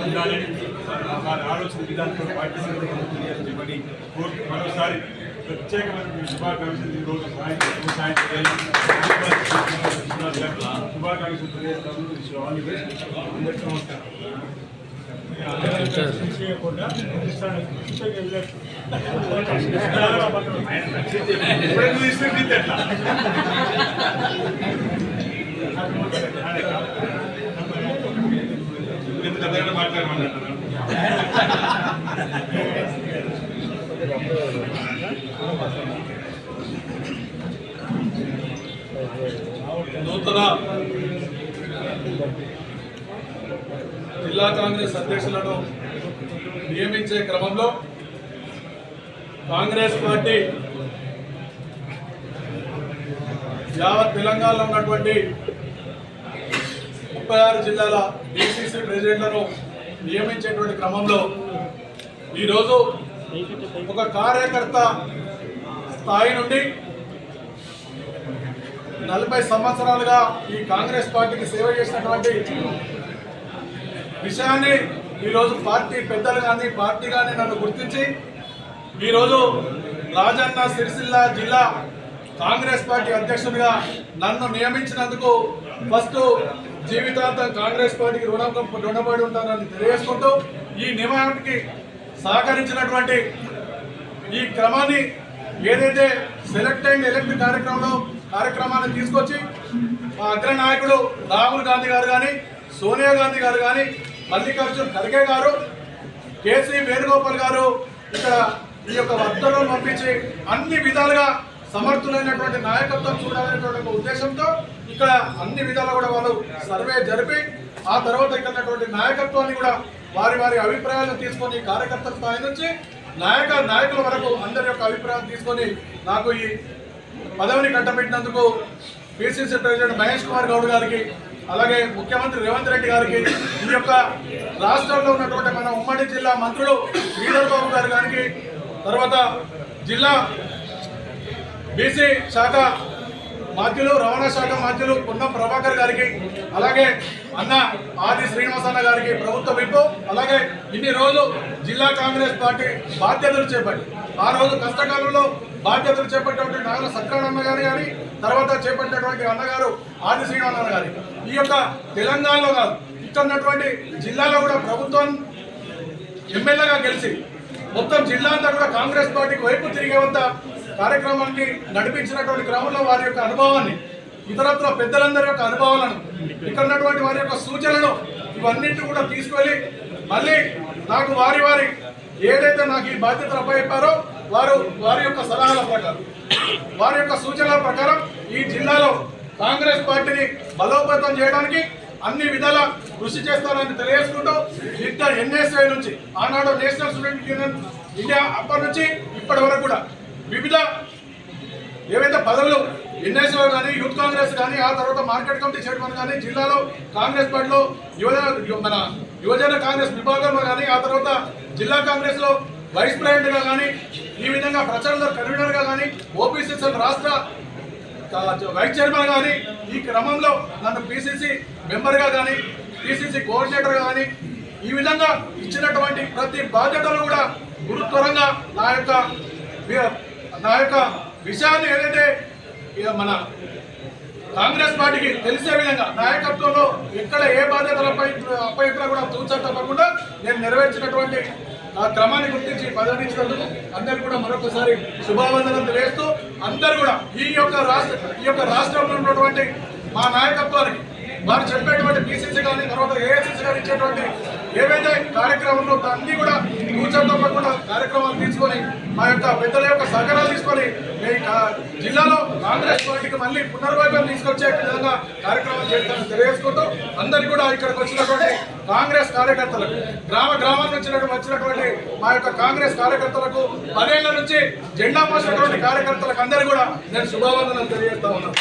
ఉండాలని వారి ఆలోచన విధానంతో పాటించాలని చెప్పని కోర్టు మరోసారి ప్రత్యేకమైన శుభాకాంక్షలు ఈ రోజు సాయంత్రం సాయంత్రం శుభాకాంక్షలు తెలియజేస్తాను Wish you all the best. అందరికీ నమస్కారం చేయకుండా ఇప్పుడు ఇస్తుంది ఎట్లా ఎంత మాట్లాడమన్నారు నూతన జిల్లా కాంగ్రెస్ అధ్యక్షులను నియమించే క్రమంలో కాంగ్రెస్ పార్టీ యావత్ తెలంగాణలో ఉన్నటువంటి ముప్పై ఆరు జిల్లాల డిసిసి ప్రెసిడెంట్లను నియమించేటువంటి క్రమంలో ఈరోజు ఒక కార్యకర్త స్థాయి నుండి నలభై సంవత్సరాలుగా ఈ కాంగ్రెస్ పార్టీకి సేవ చేసినటువంటి విషయాన్ని ఈరోజు పార్టీ పెద్దలు కానీ పార్టీ కానీ నన్ను గుర్తించి ఈరోజు రాజన్న సిరిసిల్ల జిల్లా కాంగ్రెస్ పార్టీ అధ్యక్షుడిగా నన్ను నియమించినందుకు ఫస్ట్ జీవితాంతం కాంగ్రెస్ పార్టీకి రుణం రుణపడి ఉంటానని తెలియజేసుకుంటూ ఈ నియమానికి సహకరించినటువంటి ఈ క్రమాన్ని ఏదైతే సెలెక్ట్ అయిన ఎలక్ట్ కార్యక్రమంలో కార్యక్రమాన్ని తీసుకొచ్చి మా అగ్రనాయకుడు రాహుల్ గాంధీ గారు కానీ సోనియా గాంధీ గారు కానీ మల్లికార్జున్ ఖర్గే గారు కేసీ వేణుగోపాల్ గారు ఇక్కడ ఈ యొక్క వర్తలను పంపించి అన్ని విధాలుగా సమర్థులైనటువంటి నాయకత్వం చూడాలనేటువంటి ఒక ఉద్దేశంతో ఇక్కడ అన్ని విధాలు కూడా వాళ్ళు సర్వే జరిపి ఆ తర్వాత ఇక్కడ ఉన్నటువంటి నాయకత్వాన్ని కూడా వారి వారి అభిప్రాయాలను తీసుకొని కార్యకర్తల స్థాయి నుంచి నాయక నాయకుల వరకు అందరి యొక్క అభిప్రాయం తీసుకొని నాకు ఈ పదవిని కట్టబెట్టినందుకు పిసిసి ప్రెసిడెంట్ మహేష్ కుమార్ గౌడ్ గారికి అలాగే ముఖ్యమంత్రి రేవంత్ రెడ్డి గారికి ఈ యొక్క రాష్ట్రంలో ఉన్నటువంటి మన ఉమ్మడి జిల్లా మంత్రులు శ్రీధర్ బాబు గారి గారికి తర్వాత జిల్లా బీసీ శాఖ మాధ్యులు రవాణా శాఖ మాధ్యులు పొన్నం ప్రభాకర్ గారికి అలాగే అన్న ఆది శ్రీనివాసన్న గారికి ప్రభుత్వ విప్పు అలాగే ఇన్ని రోజులు జిల్లా కాంగ్రెస్ పార్టీ బాధ్యతలు చేపట్టి ఆ రోజు కష్టకాలంలో బాధ్యతలు చేపట్టినటువంటి నాగర సత్యనారాయణ గారి గారి తర్వాత చేపట్టినటువంటి అన్నగారు ఆది శ్రీనివాసన్న గారి. ఈ యొక్క తెలంగాణలో కాదు ఇక్కడ ఉన్నటువంటి జిల్లాలో కూడా ప్రభుత్వం ఎమ్మెల్యేగా గెలిచి మొత్తం జిల్లా అంతా కూడా కాంగ్రెస్ పార్టీకి వైపు తిరిగేవంత కార్యక్రమానికి నడిపించినటువంటి క్రమంలో వారి యొక్క అనుభవాన్ని ఇతరత్ర పెద్దలందరి యొక్క అనుభవాలను ఇక్కడ ఉన్నటువంటి వారి యొక్క సూచనలు ఇవన్నింటినీ కూడా తీసుకెళ్ళి మళ్ళీ నాకు వారి వారి ఏదైతే నాకు ఈ బాధ్యతలు అప్పచెప్పారో వారు వారి యొక్క సలహాల ప్రకారం వారి యొక్క సూచనల ప్రకారం ఈ జిల్లాలో కాంగ్రెస్ పార్టీని బలోపేతం చేయడానికి అన్ని విధాల కృషి చేస్తారని తెలియజేసుకుంటూ ఇంత ఎన్ఎస్ఐ నుంచి ఆనాడు నేషనల్ స్టూడెంట్ యూనియన్ ఇండియా అప్పటి నుంచి ఇప్పటి వరకు కూడా వివిధ ఏవైతే పదవులు ఎన్ఎస్ఓ కానీ యూత్ కాంగ్రెస్ కానీ ఆ తర్వాత మార్కెట్ కమిటీ చైర్మన్ కానీ జిల్లాలో కాంగ్రెస్ పార్టీలో యువజన మన యువజన కాంగ్రెస్ విభాగంలో కానీ ఆ తర్వాత జిల్లా కాంగ్రెస్లో వైస్ ప్రెసిడెంట్గా కానీ ఈ విధంగా ప్రచారంలో కన్వీనర్గా కానీ ఓపీసీసీఎల్ రాష్ట్ర వైస్ చైర్మన్ కానీ ఈ క్రమంలో నన్ను పిసిసి మెంబర్గా కానీ పిసిసి కోఆర్డినేటర్గా కానీ ఈ విధంగా ఇచ్చినటువంటి ప్రతి బాధ్యతలు కూడా గురుత్వరంగా నా యొక్క నా యొక్క విషయాన్ని ఏదైతే ఇక మన కాంగ్రెస్ పార్టీకి తెలిసే విధంగా నాయకత్వంలో ఎక్కడ ఏ బాధ్యతలపై అప్పయినా కూడా తూచా తప్పకుండా నేను నెరవేర్చినటువంటి ఆ క్రమాన్ని గుర్తించి పదవించినందుకు అందరికీ కూడా మరొకసారి శుభావందనం తెలియజేస్తూ అందరూ కూడా ఈ యొక్క రాష్ట్ర ఈ యొక్క రాష్ట్రంలో ఉన్నటువంటి మా నాయకత్వానికి వారు చెప్పేటువంటి పిసిసి కానీ తర్వాత ఏఐసిసి కానీ ఇచ్చేటువంటి ఏవైతే కార్యక్రమంలో అన్ని కూడా కూర్చొని తప్పకుండా కార్యక్రమాలు తీసుకొని మా యొక్క పెద్దల యొక్క సహకారాలు తీసుకొని జిల్లాలో కాంగ్రెస్ పార్టీకి మళ్ళీ పునర్వైభవం తీసుకొచ్చే విధంగా కార్యక్రమాలు చేస్తామని తెలియజేసుకుంటూ అందరికీ కూడా ఇక్కడికి వచ్చినటువంటి కాంగ్రెస్ కార్యకర్తలకు గ్రామ గ్రామాల నుంచి వచ్చినటువంటి మా యొక్క కాంగ్రెస్ కార్యకర్తలకు పదేళ్ళ నుంచి జెండా మోసినటువంటి కార్యకర్తలకు అందరూ కూడా నేను శుభావందనలు తెలియజేస్తా ఉన్నాను.